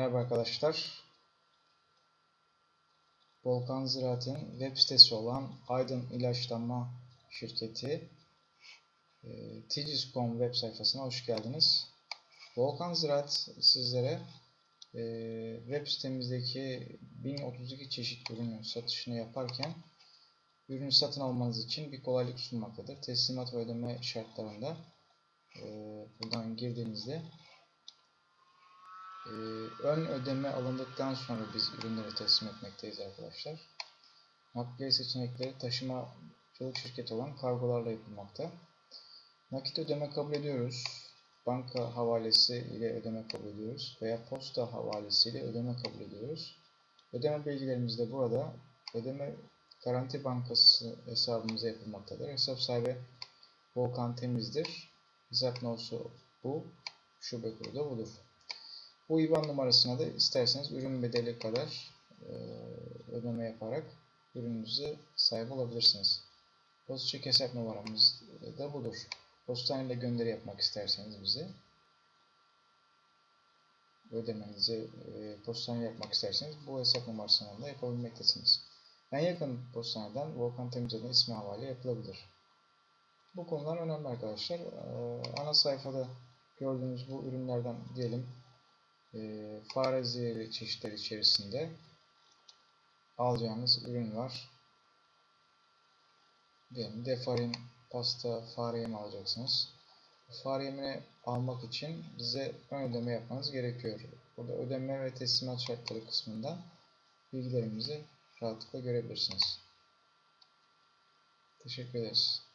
arkadaşlar. Volkan Ziraat'ın web sitesi olan Aydın İlaçlama Şirketi e, Ticis.com web sayfasına hoş geldiniz. Volkan Ziraat sizlere e, web sitemizdeki 1032 çeşit ürünün satışını yaparken ürünü satın almanız için bir kolaylık sunmaktadır. Teslimat ve ödeme şartlarında e, buradan girdiğinizde ee, ön ödeme alındıktan sonra biz ürünleri teslim etmekteyiz arkadaşlar. Nakliye seçenekleri taşımacılık şirketi olan kargolarla yapılmakta. Nakit ödeme kabul ediyoruz. Banka havalesi ile ödeme kabul ediyoruz. Veya posta havalesi ile ödeme kabul ediyoruz. Ödeme bilgilerimiz de burada. Ödeme Garanti Bankası hesabımıza yapılmaktadır. Hesap sahibi Volkan Temiz'dir. Hesap nosu bu. Şube kodu da budur. Bu IBAN numarasına da isterseniz ürün bedeli kadar e, ödeme yaparak ürününüzü sahip olabilirsiniz. Postçek hesap numaramız da budur. Postaneyle gönderi yapmak isterseniz bize ödemenizi e, postane yapmak isterseniz bu hesap numarasından da yapabilmektesiniz. En yakın postaneden Volkan Temiz'den ismi havale yapılabilir. Bu konular önemli arkadaşlar. E, ana sayfada gördüğünüz bu ürünlerden diyelim fare zehri çeşitleri içerisinde alacağınız ürün var. Diyelim defarin pasta fare yemi alacaksınız. Fare yemini almak için bize ön ödeme yapmanız gerekiyor. Burada ödeme ve teslimat şartları kısmında bilgilerimizi rahatlıkla görebilirsiniz. Teşekkür ederiz.